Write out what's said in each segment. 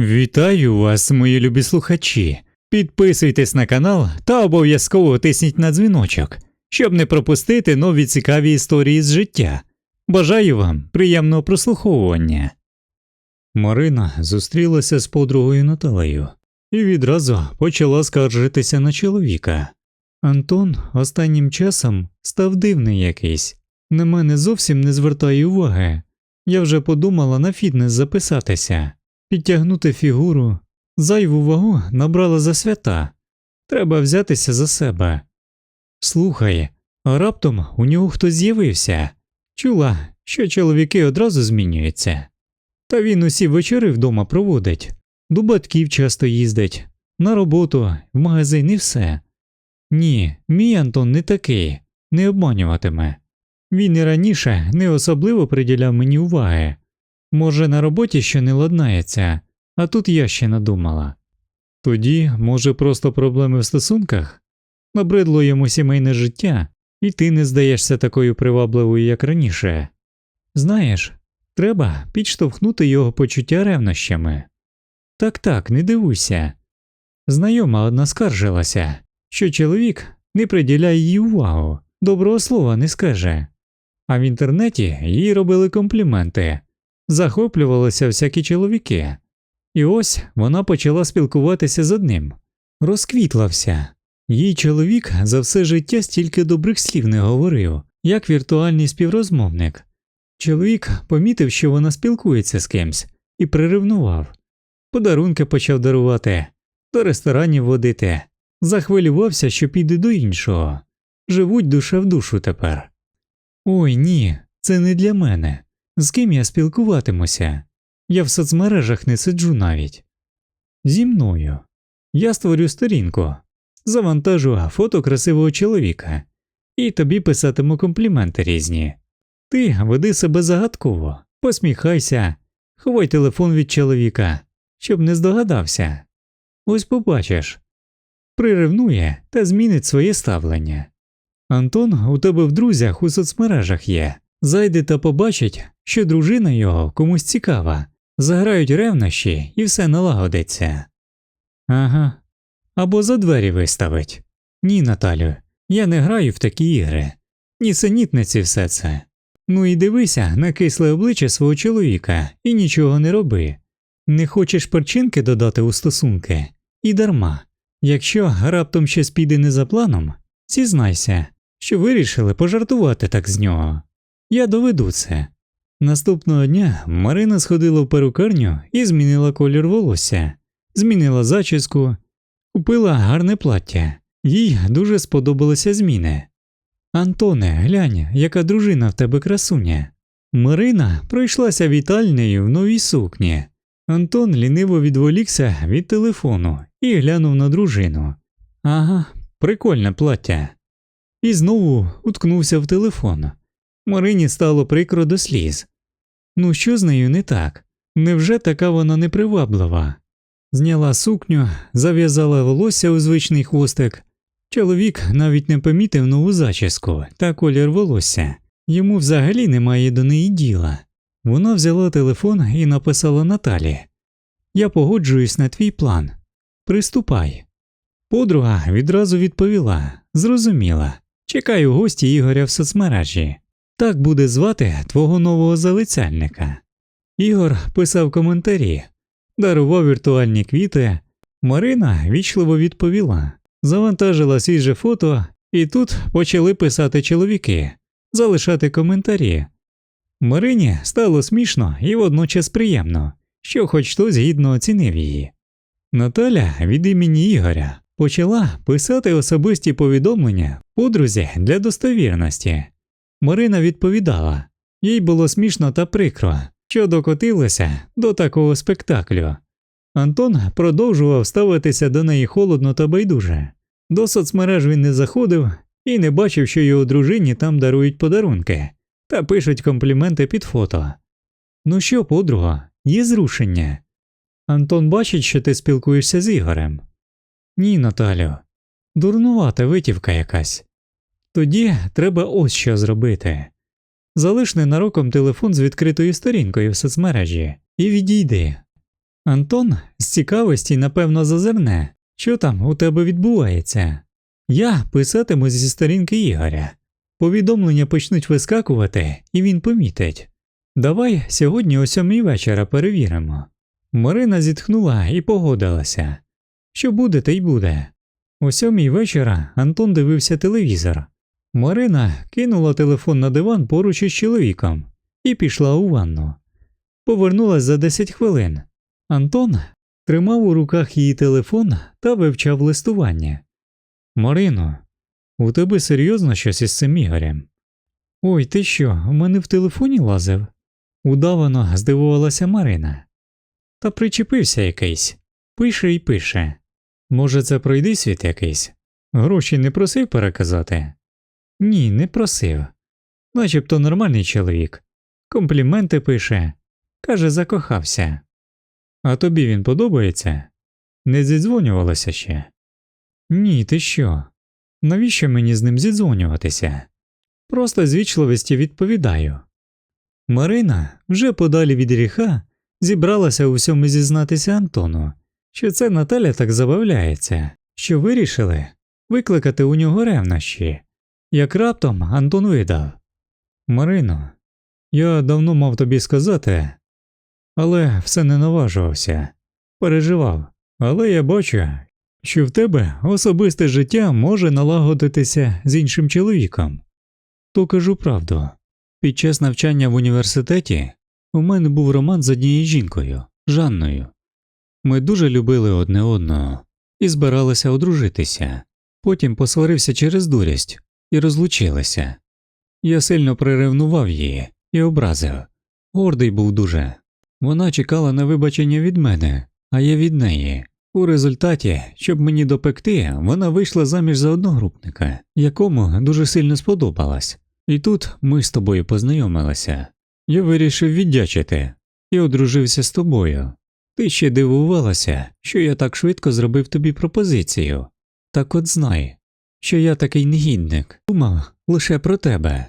Вітаю вас, мої любі слухачі. Підписуйтесь на канал та обов'язково тисніть на дзвіночок, щоб не пропустити нові цікаві історії з життя. Бажаю вам приємного прослуховування. Марина зустрілася з подругою Наталею і відразу почала скаржитися на чоловіка. Антон останнім часом став дивний якийсь, на мене зовсім не звертає уваги. Я вже подумала на фітнес записатися, підтягнути фігуру, зайву вагу набрала за свята. Треба взятися за себе. Слухай, а раптом у нього хтось з'явився. Чула, що чоловіки одразу змінюються. Та він усі вечори вдома проводить, до батьків часто їздить, на роботу, в магазин і все. Ні, мій Антон не такий, не обманюватиме. Він і раніше не особливо приділяв мені уваги. Може, на роботі ще не ладнається, а тут я ще надумала. Тоді, може, просто проблеми в стосунках? Набридло йому сімейне життя, і ти не здаєшся такою привабливою, як раніше. Знаєш, треба підштовхнути його почуття ревнощами. Так так, не дивуйся. Знайома одна скаржилася, що чоловік не приділяє їй увагу, доброго слова не скаже. А в інтернеті їй робили компліменти, захоплювалися всякі чоловіки. І ось вона почала спілкуватися з одним, розквітлався. Їй чоловік за все життя стільки добрих слів не говорив, як віртуальний співрозмовник. Чоловік помітив, що вона спілкується з кимсь, і приревнував. Подарунки почав дарувати, до ресторанів водити, захвилювався, що піде до іншого. Живуть душа в душу тепер. Ой ні, це не для мене. З ким я спілкуватимуся? Я в соцмережах не сиджу навіть. Зі мною. Я створю сторінку, завантажу фото красивого чоловіка, і тобі писатиму компліменти різні. Ти веди себе загадково, посміхайся, ховай телефон від чоловіка, щоб не здогадався. Ось побачиш. Приревнує та змінить своє ставлення. Антон у тебе в друзях у соцмережах є. Зайде та побачить, що дружина його комусь цікава, заграють ревнощі і все налагодиться. Ага. Або за двері виставить. Ні, Наталю, я не граю в такі ігри. Нісенітниці все це. Ну і дивися на кисле обличчя свого чоловіка і нічого не роби. Не хочеш перчинки додати у стосунки? І дарма. Якщо раптом щось піде не за планом, зізнайся, що вирішили пожартувати так з нього. Я доведу це. Наступного дня Марина сходила в перукарню і змінила колір волосся, змінила зачіску, купила гарне плаття, їй дуже сподобалися зміни. Антоне, глянь, яка дружина в тебе красуня. Марина пройшлася вітальнею в новій сукні. Антон ліниво відволікся від телефону і глянув на дружину. Ага, прикольне плаття. І знову уткнувся в телефон. Марині стало прикро до сліз. Ну, що з нею не так? Невже така вона неприваблива? Зняла сукню, зав'язала волосся у звичний хвостик. Чоловік навіть не помітив нову зачіску та колір волосся. Йому взагалі немає до неї діла. Вона взяла телефон і написала Наталі Я погоджуюсь на твій план. Приступай. Подруга відразу відповіла Зрозуміла. Чекаю гості Ігоря в соцмережі. Так буде звати твого нового залицяльника. Ігор писав коментарі, дарував віртуальні квіти. Марина вічливо відповіла, завантажила свіже фото, і тут почали писати чоловіки, залишати коментарі. Марині стало смішно і водночас приємно, що хоч хтось гідно оцінив її. Наталя від імені Ігоря почала писати особисті повідомлення подрузі для достовірності. Марина відповідала, їй було смішно та прикро, що докотилося до такого спектаклю. Антон продовжував ставитися до неї холодно та байдуже. До соцмереж він не заходив і не бачив, що його дружині там дарують подарунки та пишуть компліменти під фото. Ну що, подруга, є зрушення? Антон бачить, що ти спілкуєшся з Ігорем. Ні, Наталю, дурнувата витівка якась. Тоді треба ось що зробити. Залиш ненароком телефон з відкритою сторінкою в соцмережі і відійди. Антон з цікавості, напевно, зазирне, що там у тебе відбувається. Я писатиму зі сторінки Ігоря. Повідомлення почнуть вискакувати, і він помітить. Давай сьогодні о сьомій вечора перевіримо. Марина зітхнула і погодилася. Що буде, те й буде. О сьомій вечора Антон дивився телевізор. Марина кинула телефон на диван поруч із чоловіком і пішла у ванну. Повернулась за 10 хвилин. Антон тримав у руках її телефон та вивчав листування. Марино, у тебе серйозно щось із цим Ігорем? Ой, ти що, у мене в телефоні лазив? Удавано здивувалася Марина. Та причепився якийсь. Пише і пише. Може, це пройди світ якийсь? Гроші не просив переказати? Ні, не просив. Начебто нормальний чоловік. Компліменти пише. Каже, закохався. А тобі він подобається? Не зідзвонювалося ще? Ні, ти що? Навіщо мені з ним зідзвонюватися? Просто з вічливості відповідаю. Марина вже подалі від гріха зібралася у всьому зізнатися Антону, що це Наталя так забавляється, що вирішили викликати у нього ревнощі. Як раптом Антон видав Марино, я давно мав тобі сказати, але все не наважувався, переживав, але я бачу, що в тебе особисте життя може налагодитися з іншим чоловіком. То кажу правду. Під час навчання в університеті у мене був роман з однією жінкою, Жанною. Ми дуже любили одне одного і збиралися одружитися, потім посварився через дурість і розлучилися. Я сильно приревнував її і образив. Гордий був дуже. Вона чекала на вибачення від мене, а я від неї. У результаті, щоб мені допекти, вона вийшла заміж за одногрупника, якому дуже сильно сподобалась. І тут ми з тобою познайомилися. Я вирішив віддячити і одружився з тобою. Ти ще дивувалася, що я так швидко зробив тобі пропозицію. Так от знай, що я такий негідник, думав лише про тебе.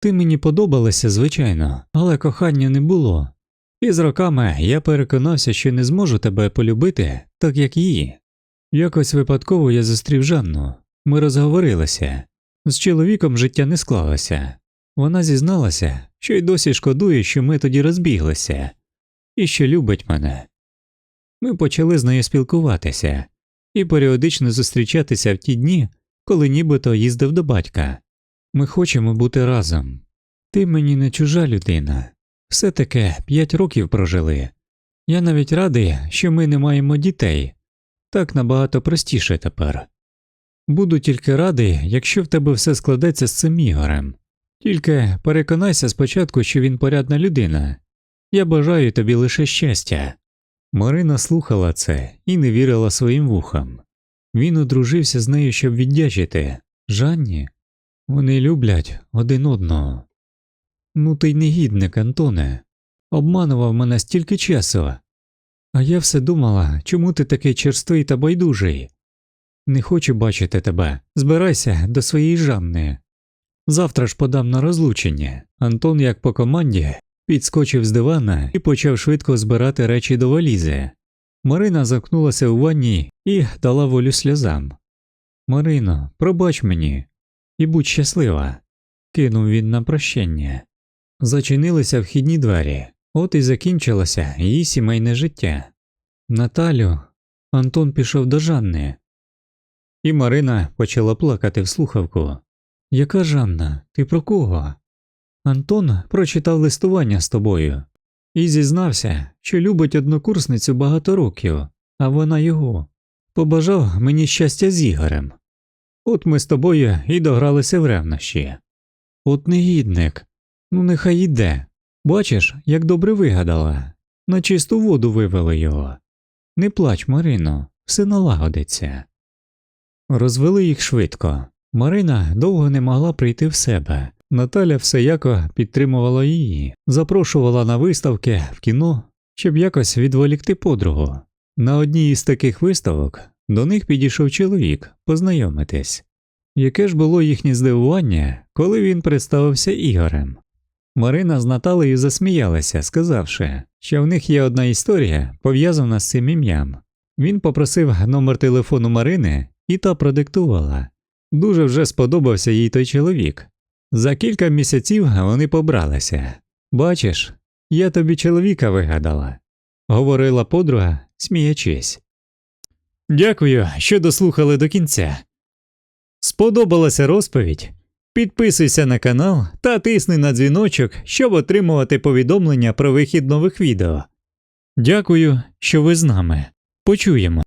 Ти мені подобалася, звичайно, але кохання не було. І з роками я переконався, що не зможу тебе полюбити, так як її. Якось випадково я зустрів Жанну, ми розговорилися. З чоловіком життя не склалося. Вона зізналася, що й досі шкодує, що ми тоді розбіглися, і що любить мене. Ми почали з нею спілкуватися і періодично зустрічатися в ті дні, коли нібито їздив до батька. Ми хочемо бути разом. Ти мені не чужа людина. Все таки п'ять років прожили. Я навіть радий, що ми не маємо дітей. Так набагато простіше тепер. Буду тільки радий, якщо в тебе все складеться з цим Ігорем. Тільки переконайся спочатку, що він порядна людина. Я бажаю тобі лише щастя. Марина слухала це і не вірила своїм вухам. Він одружився з нею, щоб віддячити. Жанні, вони люблять один одного. Ну ти й негідник, Антоне, обманував мене стільки часу. А я все думала, чому ти такий черствий та байдужий. Не хочу бачити тебе. Збирайся до своєї Жанни. Завтра ж подам на розлучення. Антон, як по команді, підскочив з дивана і почав швидко збирати речі до валізи. Марина замкнулася у ванні і дала волю сльозам. Марино, пробач мені і будь щаслива, кинув він на прощення. Зачинилися вхідні двері, от і закінчилося її сімейне життя. Наталю, Антон пішов до Жанни. І Марина почала плакати в слухавку. Яка Жанна? Ти про кого? Антон прочитав листування з тобою і зізнався, що любить однокурсницю багато років, а вона його. Побажав мені щастя з Ігорем. От ми з тобою і догралися в ревнощі. От негідник, ну нехай іде. Бачиш, як добре вигадала, на чисту воду вивели його. Не плач, Марино, все налагодиться. Розвели їх швидко. Марина довго не могла прийти в себе. Наталя всеяко підтримувала її, запрошувала на виставки в кіно, щоб якось відволікти подругу. На одній із таких виставок до них підійшов чоловік познайомитись. Яке ж було їхнє здивування, коли він представився Ігорем. Марина з Наталею засміялася, сказавши, що в них є одна історія, пов'язана з цим ім'ям. Він попросив номер телефону Марини, і та продиктувала. Дуже вже сподобався їй той чоловік. За кілька місяців вони побралися. Бачиш, я тобі чоловіка вигадала, говорила подруга, сміячись. Дякую, що дослухали до кінця. Сподобалася розповідь? Підписуйся на канал та тисни на дзвіночок, щоб отримувати повідомлення про вихід нових відео. Дякую, що ви з нами. Почуємо.